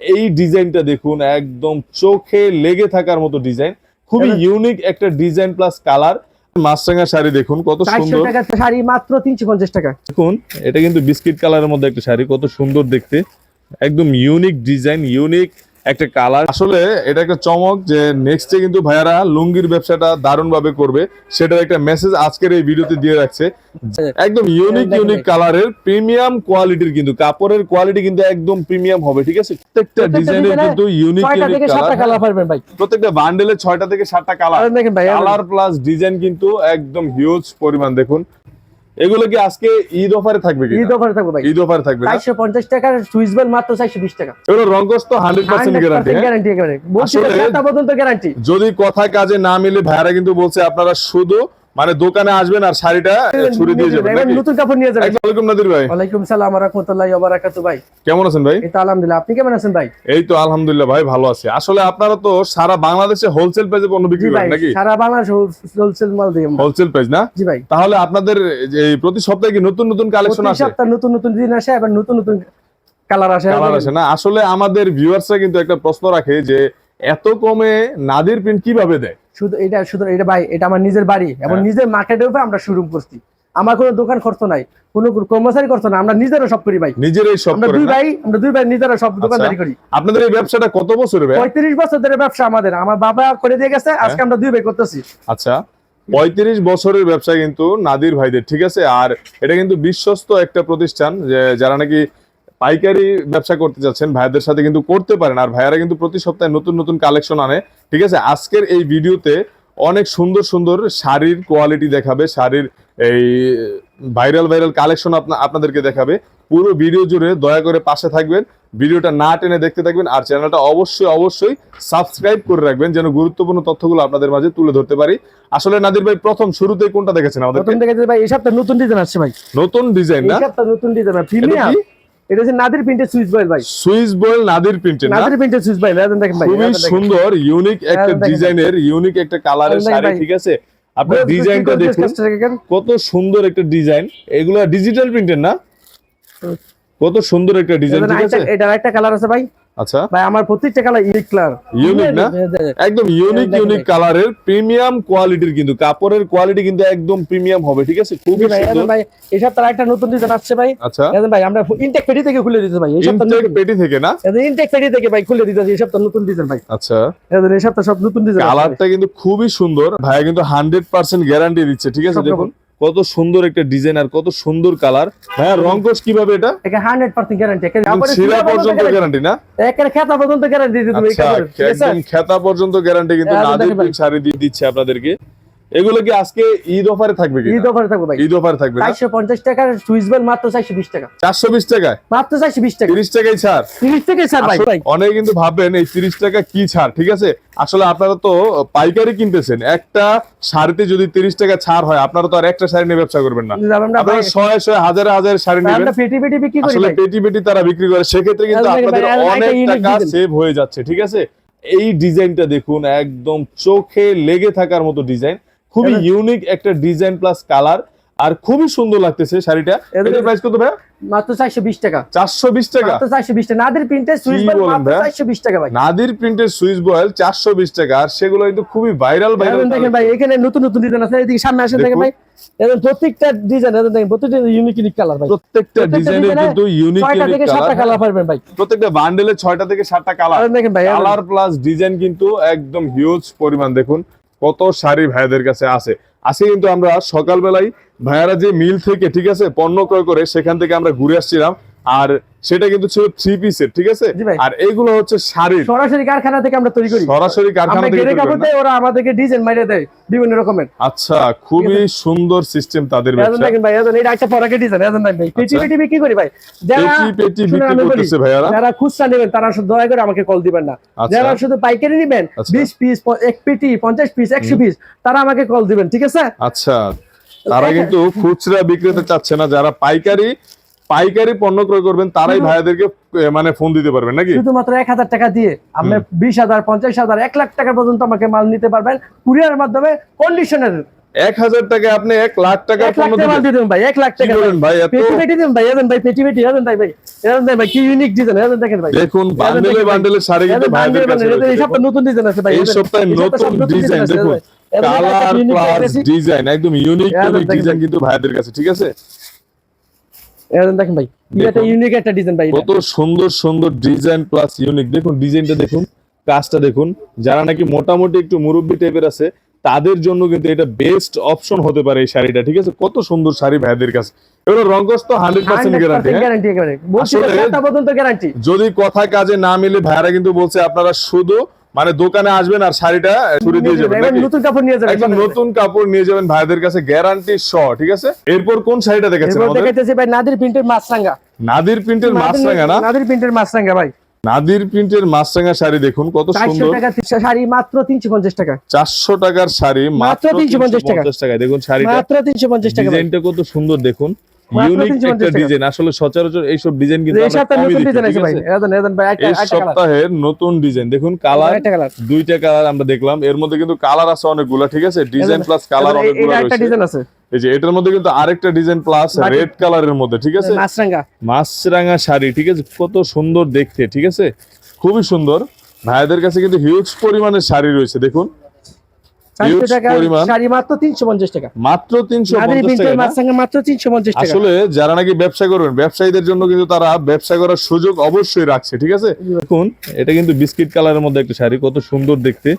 এই ডিজাইনটা দেখুন একদম চোখে লেগে থাকার মতো ডিজাইন। খুবই ইউনিক একটা ডিজাইন প্লাস কালার মাছরাঙা শাড়ি দেখুন কত সুন্দর। শাড়ি মাত্র তিনশো পঞ্চাশ টাকা। দেখুন এটা কিন্তু বিস্কিট কালারের মধ্যে একটা শাড়ি কত সুন্দর দেখতে। একদম ইউনিক ডিজাইন ইউনিক একটা কালার আসলে এটা একটা চমক যে নেক্সটে কিন্তু ভাইয়ারা লুঙ্গির ব্যবসাটা দারুণ ভাবে করবে। সেটার একটা মেসেজ আজকের এই ভিডিওতে দিয়ে রাখছে। একদম ইউনিক ইউনিক। কালারের প্রিমিয়াম কোয়ালিটির কিন্তু কাপড়ের কোয়ালিটি কিন্তু একদম প্রিমিয়াম হবে ঠিক আছে? প্রত্যেকটা ডিজাইনের কিন্তু ইউনিক ছয়টা ইউনিক থেকে সাতটা কালার কালার পারবেন ভাই। প্রত্যেকটা বান্ডেলে ছয়টা থেকে সাতটা কালার দেখেন ভাই কালার প্লাস ডিজাইন কিন্তু একদম হিউজ পরিমাণ দেখুন। এগুলো কি আজকে ঈদ অফারে থাকবে কি ঈদ অফারে থাকবে ভাই। ঈদ অফারে থাকবে না? চারশো পঞ্চাশ টাকার সুইচ বেল মাত্র চারশো বিশ টাকা। এগুলো রঙ্গস তো হান্ড্রেড পার্সেন্ট গ্যারান্টি গ্যারান্টি একেবারে। বলছি পর্যন্ত গ্যারান্টি যদি কথা কাজে না মিলে ভাইয়ারা কিন্তু বলছে আপনারা শুধু মানে দোকানে আসবেন আর শাড়িটা ছুড়ে দিয়ে যাবেন? নতুন কাপড় নিয়ে যাবেন। আলাইকুম নাদির ভাই। ওয়ালাইকুম সালাম রাহমাতুল্লাহি ওয়া বারাকাতু ভাই। কেমন আছেন ভাই? এই তো আলহামদুলিল্লাহ। আপনি কেমন আছেন ভাই? এই তো আলহামদুলিল্লাহ ভাই ভালো আছে। আসলে আপনারা তো সারা বাংলাদেশে হোলসেল প্রাইসে পণ্য বিক্রি করেন নাকি? সারা বাংলাদেশ হোলসেল মাল দিই আমরা। হোলসেল প্রাইস না? জি ভাই। তাহলে আপনাদের যে এই প্রতি সপ্তাহে কি নতুন নতুন কালেকশন প্রতি আসে? সপ্তাহে নতুন নতুন ডিজাইন আসে আবার নতুন নতুন কালার আসে। কালার আসে না? আসলে আমাদের ভিউয়ার্সরা কিন্তু একটা প্রশ্ন রাখে যে এত কমে নাদির প্রিন্ট কীভাবে দেয়? শুধু এটা শুধু এটা ভাই এটা আমার নিজের বাড়ি এবং হ্যাঁ। নিজের মার্কেটের উপরে আমরা শুরু করছি। আমার কোনো দোকান খরচ নাই কোনো কর্মচারী খরচ নাই আমরা নিজেরা সব করি ভাই। নিজেরাই সব আমরা দুই ভাই আমরা দুই ভাই নিজেরা সব দোকানদারি করি। আপনাদের এই ব্যবসাটা কত বছরের ভাই? পঁয়ত্রিশ বছর ধরে ব্যবসা আমাদের আমার বাবা করে দিয়ে গেছে আজকে আমরা দুই ভাই করতেছি। আচ্ছা পঁয়ত্রিশ বছরের ব্যবসা কিন্তু নাদির ভাইদের ঠিক আছে? আর এটা কিন্তু বিশ্বস্ত একটা প্রতিষ্ঠান যে যারা নাকি পাইকারি ব্যবসা করতে যাচ্ছেন ভাইদের সাথে কিন্তু করতে পারেন আর ভাইয়ারা কিন্তু প্রতি সপ্তাহে নতুন নতুন কালেকশন আনে। ঠিক আছে? আজকের এই ভিডিওতে অনেক সুন্দর সুন্দর শাড়ির কোয়ালিটি দেখাবে শাড়ির এই ভাইরাল ভাইরাল কালেকশন আপনাদেরকে দেখাবে। পুরো ভিডিও জুড়ে দয়া করে পাশে থাকবেন ভিডিওটা না টেনে দেখতে থাকবেন আর চ্যানেলটা অবশ্যই অবশ্যই সাবস্ক্রাইব করে রাখবেন যেন গুরুত্বপূর্ণ তথ্যগুলো আপনাদের মাঝে তুলে ধরতে পারি। আসলে নাদির ভাই প্রথম শুরুতেই কোনটা দেখেছেন আমাদের প্রথম ভাই এই সপ্তাহে নতুন ডিজাইন আসছে ভাই। নতুন ডিজাইন এই না? সপ্তাহে নতুন ডিজাইন প্রিমিয়াম? এটা হচ্ছে নাদির প্রিন্টের সুইচ বয়েল ভাই। সুইস বয়েল নাদির প্রিন্টের নাদির প্রিন্টের সুইচ বয়েল দেখেন ভাই খুবই। সুন্দর ইউনিক একটা। ডিজাইনের ইউনিক একটা কালারের শাড়ি ঠিক আছে? আপনার ডিজাইনটা দেখুন। কত সুন্দর একটা ডিজাইন। এগুলো ডিজিটাল প্রিন্টের না? কত সুন্দর একটা ডিজাইন ঠিক আছে? আরেকটা- একটা কালার আছে ভাই। আচ্ছা। ভাই আমার প্রত্যেকটা কালার ইউনিক কালার Unique না? একদম ইউনিক ইউনিক কালারের প্রিমিয়াম কোয়ালিটির কিন্তু কাপড়ের কোয়ালিটি কিন্তু একদম প্রিমিয়াম হবে ঠিক আছে? খুবই ভাই সুন্দর। ভাই এই সপ্তাহে একটা নতুন ডিজাইন আসছে ভাই। আচ্ছা। এখন ভাই আমরা ইনটেক পেটি থেকে খুলে দিতে ভাই এই সপ্তাহে ইনটেক পেটি থেকে না? ইনটেক পেটি থেকে ভাই খুলে দিতে এই সপ্তাহে নতুন ডিজাইন ভাই। আচ্ছা। এখন এই সপ্তাহে সব নতুন ডিজাইন কালারটা কিন্তু খুবই সুন্দর। ভাইয়া কিন্তু হান্ড্রেড পার্সেন্ট গ্যারান্টি দিচ্ছে ঠিক আছে? দেখুন। কত সুন্দর একটা ডিজাইন আর কত সুন্দর কালার হ্যাঁ রং কোর্স কীভাবে এটা? এটা 100% গ্যারান্টি শিরা পর্যন্ত গ্যারান্টি না? এখানে খেতা পর্যন্ত গ্যারান্টি দিতে তুমি আচ্ছা একদম খেতা পর্যন্ত গ্যারান্টি কিন্তু না নাদির শাড়ি দিয়ে দিচ্ছে আপনাদেরকে। এগুলো কি আজকে ঈদ অফারে থাকবে ঈদ অফার থাকবে ভাই। ঈদ অফারে থাকবে না? 450 টাকার সুইচ বেল মাত্র 420 টাকা। চারশো বিশ টাকায়? মাত্র 420 টাকা। তিরিশ টাকায় ছাড়। 30 থেকে ছাড় ভাই। ভাই অনেকে কিন্তু ভাববেন এই তিরিশ টাকা কি ছাড়? ঠিক আছে? আসলে আপনারা তো পাইকারি কিনতেছেন। একটা শাড়িতে যদি তিরিশ টাকা ছাড় হয় আপনারা তো আর একটা শাড়ি নিয়ে ব্যবসা করবেন না। আপনারা শয়ে শয়ে হাজারে হাজারে শাড়ি নেবেন। আমরা পেটি পেটি বিক্রি করি আসলে পেটি পেটি তারা বিক্রি করে। সেক্ষেত্রে কিন্তু আপনাদের অনেক টাকা সেভ হয়ে যাচ্ছে ঠিক আছে? এই ডিজাইনটা দেখুন একদম চোখে লেগে থাকার মতো ডিজাইন। খুবই ইউনিক একটা ডিজাইন প্লাস কালার আর খুবই সুন্দর লাগতেছে শাড়িটা। এদের- প্রাইস কত ভাই মাত্র 420 টাকা। চারশো বিশ টাকা। মাত্র 420 টাকা। নাদির প্রিন্টের সুইচ বলেন মাত্র 420 টাকা ভাই। নাদির প্রিন্টের সুইচ বয়েল চারশো বিশ টাকা আর সেগুলো কিন্তু খুবই ভাইরাল ভাইরাল দেখেন ভাই এখানে নতুন নতুন ডিজাইন আছে। এদিকে সামনে আসেন দেখেন ভাই। এখন প্রত্যেকটা ডিজাইন এখন দেখেন প্রত্যেকটা ইউনিক ইউনিক কালার ভাই। প্রত্যেকটা এ কিন্তু ইউনিক ছয়টা থেকে ইউনিক সাতটা কালার কালার পাবেন ভাই। প্রত্যেকটা বান্ডেলে ছয়টা থেকে সাতটা কালার দেখেন ভাই কালার প্লাস ডিজাইন কিন্তু একদম হিউজ পরিমাণ দেখুন। কত শাড়ি ভাইয়াদের কাছে আছে। আজকে কিন্তু আমরা সকালবেলায় ভাইয়ারা যে মিল থেকে, ঠিক আছে, পণ্য ক্রয় করে সেখান থেকে আমরা ঘুরে আসছিলাম। আর সেটা কিন্তু ছিল থ্রি পিসের ঠিক আছে? আর এগুলো হচ্ছে শাড়ির। সরাসরি কারখানা থেকে আমরা তৈরি করি। সরাসরি কারখানা থেকে কাপড় দেয় ওরা আমাদেরকে ডিজাইন মাইরে দেয় বিভিন্ন রকমের। আচ্ছা খুবই সুন্দর সিস্টেম তাদের ব্যবসা। দেখেন ভাই এখন এটা একটা পরাকে ডিজাইন এখন ভাই। পেটি আচ্ছা। পেটি বিক্রি করি ভাই। যারা পেটি পেটি বিক্রি করতেছে ভাইয়ারা। যারা খুচরা নেবেন তারা শুধু দয়া করে আমাকে কল দিবেন না। আচ্ছা। যারা শুধু পাইকারি নেবেন আচ্ছা। বিশ পিস এক পেটি পঞ্চাশ পিস একশো পিস তারা আমাকে কল দিবেন ঠিক আছে? আচ্ছা তারা কিন্তু খুচরা বিক্রেতা চাচ্ছে না যারা পাইকারি পাইকারি পণ্য ক্রয় করবেন তারাই ভাইয়াদেরকে মানে ফোন দিতে পারবেন নাকি? শুধুমাত্র এক হাজার টাকা দিয়ে আপনি বিশ হাজার পঞ্চাশ হাজার এক লাখ টাকা পর্যন্ত আমাকে মাল নিতে পারবেন কুরিয়ারের মাধ্যমে কন্ডিশনের এক হাজার টাকা আপনি এক লাখ টাকা ভাই এক লাখ টাকা ভাই পেটি পেটি দেবেন ভাই ভাই পেটি পেটি ভাই ভাই ভাই কি ইউনিক ডিজাইন দেখেন ভাই। দেখুন বান্ডেলে। বান্ডেলে শাড়ি কিন্তু ভাইদের কাছে এই সপ্তাহে নতুন ডিজাইন আছে ভাই এই সপ্তাহে নতুন ডিজাইন দেখুন। কালার প্লাস ডিজাইন একদম ইউনিক ডিজাইন কিন্তু ভাইদের কাছে ঠিক আছে? দেখেন ভাই এটা ইউনিক একটা ডিজাইন ভাই কত সুন্দর সুন্দর ডিজাইন প্লাস ইউনিক দেখুন ডিজাইনটা দেখুন কাজটা দেখুন। যারা নাকি মোটামুটি একটু মুরব্বী টাইপের আছে তাদের জন্য কিন্তু এটা বেস্ট অপশন হতে পারে এই শাড়িটা ঠিক আছে? কত সুন্দর শাড়ি ভাইদের কাছে। এগুলো রঙ্গস তো হান্ড্রেড পার্সেন্ট গ্যারান্টি যদি কথা কাজে না মিলে ভাইয়ারা কিন্তু বলছে আপনারা শুধু মানে দোকানে আসবেন আর শাড়িটা ছুড়ে দিয়ে যাবেন নতুন কাপড় নিয়ে যাবেন একদম নতুন কাপড় নিয়ে যাবেন ভাইদের কাছে গ্যারান্টি স ঠিক আছে? এরপর কোন শাড়িটা দেখাচ্ছেন আমাদের? দেখাইতেছি ভাই নাদির প্রিন্টের মাছরাঙ্গা নাদির প্রিন্টের মাছরাঙা না? নাদির প্রিন্টের মাছরাঙ্গা ভাই। নাদির প্রিন্টের মাছরাঙা শাড়ি দেখুন কত সুন্দর। টাকা শাড়ি মাত্র তিনশো পঞ্চাশ টাকা। চারশো টাকার শাড়ি মাত্র মাত্র তিনশো 350 টাকা। দেখুন শাড়িটা। মাত্র তিনশো পঞ্চাশ টাকা ভাই। ডিজাইনটা কত সুন্দর দেখুন। ইউনিক একটা ডিজাইন আসলে সচরাচর এইসব ডিজাইন কিন্তু এই সপ্তাহে নতুন ডিজাইন আছে ভাই। আছে? এজন এজন ভাই একটা এই সপ্তাহের নতুন ডিজাইন দেখুন কালার দুইটা কালার আমরা দেখলাম। এর মধ্যে কিন্তু কালার আছে অনেকগুলা ঠিক আছে? ডিজাইন প্লাস কালার অনেকগুলো এটা একটা ডিজাইন আছে। এই যে এটার মধ্যে কিন্তু আরেকটা ডিজাইন প্লাস রেড কালারের মধ্যে ঠিক আছে? মাছরাঙ্গা মাছরাঙা। শাড়ি ঠিক আছে? কত সুন্দর দেখতে ঠিক আছে? খুবই সুন্দর। ভাইদের কাছে কিন্তু হিউজ পরিমাণের শাড়ি রয়েছে দেখুন। যারা নাকি ব্যবসা করবেন ব্যবসায়ীদের জন্য কিন্তু তারা ব্যবসা করার সুযোগ অবশ্যই রাখছে ঠিক আছে? দেখুন এটা কিন্তু বিস্কিট কালারের মধ্যে একটা শাড়ি কত সুন্দর দেখতে।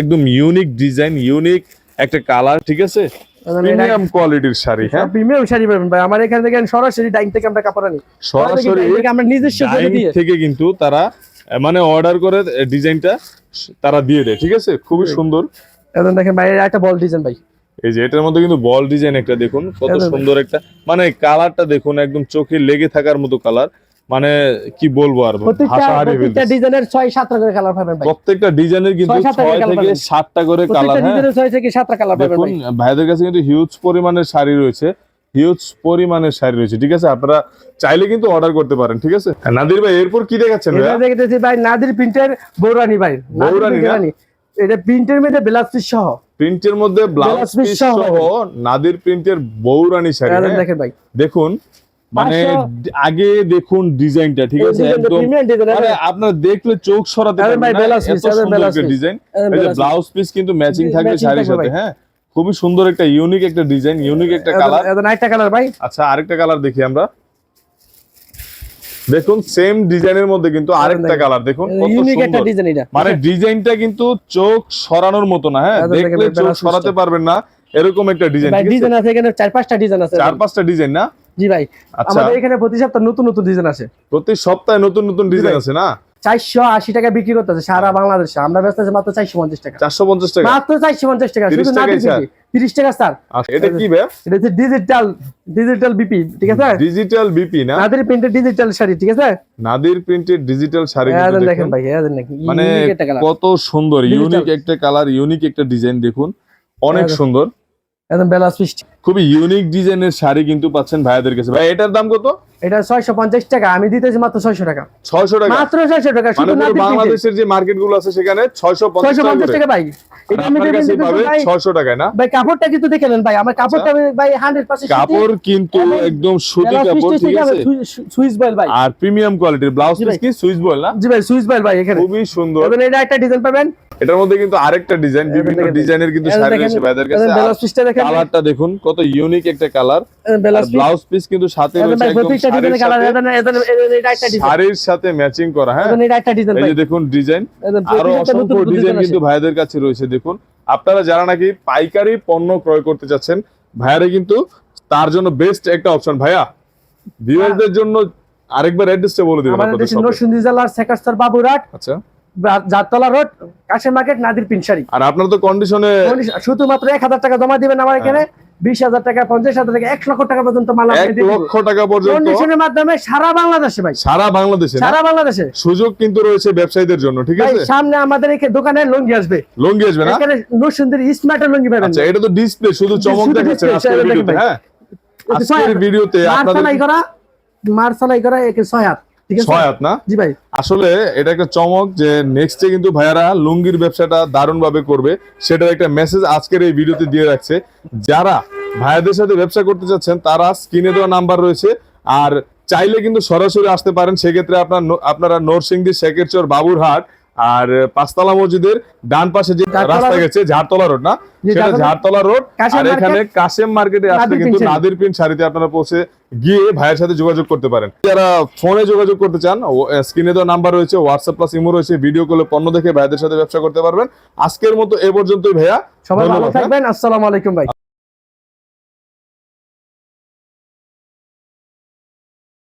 একদম ইউনিক ডিজাইন ইউনিক একটা কালার ঠিক আছে? প্রিমিয়াম কোয়ালিটির শাড়ি হ্যাঁ? প্রিমিয়াম শাড়ি পাবেন ভাই। আমার এখান থেকে সরাসরি ডাইং থেকে আমরা কাপড় আনি। সরাসরি আমরা নিজস্ব থেকে কিন্তু তারা মানে অর্ডার করে ডিজাইনটা তারা দিয়ে দেয় ঠিক আছে? খুবই সুন্দর। এখন দেখেন ভাই একটা বল ডিজাইন ভাই। এই যে এটার মধ্যে কিন্তু বল ডিজাইন একটা দেখুন কত সুন্দর একটা। মানে কালারটা দেখুন একদম চোখে লেগে থাকার মতো কালার মানে কি বলব আর প্রত্যেকটা। ডিজাইনের ছয় সাতটা করে কালার পাবেন ভাই। প্রত্যেকটা ডিজাইনের কিন্তু ছয় সাতটা ছয় থেকে পাবেন। করে কালার হ্যাঁ। ডিজাইনের ছয় থেকে সাতটা কালার পাবেন দেখুন ভাই। ভাইদের কাছে কিন্তু হিউজ পরিমাণের শাড়ি রয়েছে। হিউজ পরিমাণের শাড়ি রয়েছে ঠিক আছে? আপনারা চাইলে কিন্তু অর্ডার করতে পারেন ঠিক আছে? নাদির ভাই এরপর কি দেখাচ্ছেন এটা দেখতেছি ভাই নাদির প্রিন্টের বৌরানি ভাই। বৌরানী। এটা প্রিন্টের মধ্যে ব্লাউজ পিস সহ। প্রিন্টের মধ্যে ব্লাউজ পিস সহ নাদির প্রিন্টের বৌরানি শাড়ি হ্যাঁ? দেখেন ভাই। দেখুন মানে আগে দেখুন ডিজাইনটা ঠিক আছে? একদম মানে আপনার দেখলে চোখ সরাতে পারবেন ভাই, না, এত সুন্দর একটা ডিজাইন। এই যে ব্লাউজ পিস কিন্তু ম্যাচিং থাকবে শাড়ির সাথে হ্যাঁ? খুবই সুন্দর একটা ইউনিক একটা ডিজাইন ইউনিক একটা কালার এটা একটা কালার ভাই। আচ্ছা আরেকটা কালার দেখি আমরা। দেখুন সেম ডিজাইনের মধ্যে কিন্তু আরেকটা কালার দেখুন মানে ডিজাইনটা কিন্তু চোখ সরানোর মতো না হ্যাঁ? দেখলে চোখ সরাতে পারবেন না এরকম একটা ডিজাইন ডিজাইন আছে? এখানে চার পাঁচটা ডিজাইন আছে চার পাঁচটা ডিজাইন না? জি ভাই আচ্ছা। আমাদের এখানে প্রতি সপ্তাহে নতুন নতুন ডিজাইন আছে প্রতি সপ্তাহে নতুন নতুন ডিজাইন আছে না? চারশো আশি টাকা বিক্রি করতেছে সারা বাংলাদেশে। আমরা ব্যস্ত আছি মাত্র চারশো পঞ্চাশ টাকা। চারশো পঞ্চাশ টাকা? মাত্র চারশো পঞ্চাশ টাকা 30 শুধু নাদির তিরিশ টাকা স্যার। আচ্ছা, এটা কি এটা হচ্ছে ডিজিটাল ডিজিটাল বিপি ঠিক আছে? ডিজিটাল বিপি না? নাদির প্রিন্টের ডিজিটাল শাড়ি ঠিক আছে? নাদির প্রিন্টেড ডিজিটাল শাড়ি দেখেন। ভাই মানে কত সুন্দর ইউনিক একটা কালার ইউনিক একটা ডিজাইন দেখুন। অনেক সুন্দর। একদম পিস খুবই ইউনিক ডিজাইনের শাড়ি কিন্তু পাচ্ছেন ভাইয়াদের কাছে। ভাই এটার দাম কত? এটা ছয়শো পঞ্চাশ টাকা আমি দিতেছি মাত্র ছয়শো টাকা। ছয়শো টাকা? মাত্র ছয়শো টাকা মানে শুধু পুরো বাংলাদেশের যে মার্কেটগুলো আছে সেখানে ছয়শো পঞ্চাশ ছয়শো টাকা ভাই। এটা আমি আপনার কিন্তু পাবে ভাই ছয়শো টাকায় না? ভাই কাপড়টা কিন্তু দেখে নেন ভাই আমার কাপড়টা ভাই পার্সেন্ট কাপড় কিন্তু একদম সুতি কাপড় ঠিক আছে? সুইস বয়েল ভাই। আর প্রিমিয়াম কোয়ালিটির ব্লাউজ জি পিস কি? সুইচ বল না? জি ভাই সুইস বয়েল ভাই এখানে। খুবই সুন্দর। এবং এটা একটা ডিজাইন পাবেন। এটার মধ্যে কিন্তু আরেকটা ডিজাইন বিভিন্ন ডিজাইনের কিন্তু শাড়ি ভাইদের কাছে। কালারটা দেখুন কত ইউনিক একটা কালার। ব্লাউজ পিস কিন্তু সাথে রয়েছে ভাই একদম ডিজাইনের কালার এটা একটা ডিজাইন শাড়ির সাথে ম্যাচিং করা হ্যাঁ? এটা একটা ডিজাইন এই যে দেখুন ডিজাইন আরও অসংখ্য ডিজাইন ডিজাইন কিন্তু ভাইদের কাছে রয়েছে দেখুন। আপনারা যারা নাকি পাইকারি পণ্য ক্রয় করতে চাচ্ছেন ভাইয়ারে কিন্তু তার জন্য বেস্ট একটা অপশন ভাইয়া। ভিউয়ারদের জন্য আরেকবার অ্যাড্রেসটা বলে দিবেন আমাদের আপনাদের দেশে সবাই। নরসিংদী জেলার সেকাস্তর বাবুরাট আচ্ছা। জাততলা রোড কাশের মার্কেট নাদির পিনসারি। আর আপনার তো কন্ডিশনে শুধুমাত্র এক হাজার টাকা জমা দিবেন আমার এখানে বিশ হাজার টাকা পঞ্চাশ হাজার টাকা এক লক্ষ টাকা পর্যন্ত মাল লক্ষ টাকা পর্যন্ত কন্ডিশনের মাধ্যমে সারা বাংলাদেশে ভাই। সারা বাংলাদেশে সারা বাংলাদেশে। সুযোগ কিন্তু রয়েছে ব্যবসায়ীদের জন্য ঠিক আছে? সামনে আমাদের এখানে দোকানে লুঙ্গি আসবে। লঙ্গি আসবে না? এখানে নরসিংদীর স্মার্টের লুঙ্গি পাবেন। আচ্ছা এটা তো ডিসপ্লে শুধু চমক দেখাচ্ছে হ্যাঁ? আজকের ভিডিওতে আপনাদের মার্সালাই করা মার্সালাই করা একে ছয় হাত। ঠিক আছে? ছয় হাত না? জি ভাই। আসলে এটা একটা চমক যে নেক্সটে কিন্তু ভাইয়ারা লুঙ্গির ব্যবসাটা দারুণ ভাবে করবে। সেটার একটা মেসেজ আজকের এই ভিডিওতে দিয়ে রাখছে। যারা ভাইয়াদের সাথে ব্যবসা করতে চাচ্ছেন তারা স্ক্রিনে দেওয়া নাম্বার রয়েছে। আর চাইলে কিন্তু সরাসরি আসতে পারেন। সেক্ষেত্রে আপনার আপনারা নরসিংদী শেখেরচর বাবুরহাট আর পাঁচতলা মসজিদের ডান পাশে যে রাস্তা গেছে ঝাড়তলা রোড না? সেটা ঝাড়তলা- রোড। আর এখানে কাশেম মার্কেটে আসলে কিন্তু। নাদির প্রিন্ট শাড়িতে আপনারা পৌঁছে গিয়ে ভাইয়ের সাথে যোগাযোগ করতে পারেন। যারা ফোনে যোগাযোগ করতে চান স্ক্রিনে দেওয়া নাম্বার রয়েছে হোয়াটসঅ্যাপ প্লাস ইমো রয়েছে ভিডিও কলে পণ্য দেখে ভাইদের সাথে ব্যবসা করতে পারবেন। আজকের মতো এ পর্যন্তই ভাইয়া। সবাই ভালো হ্যাঁ। থাকবেন আসসালামু আলাইকুম ভাই।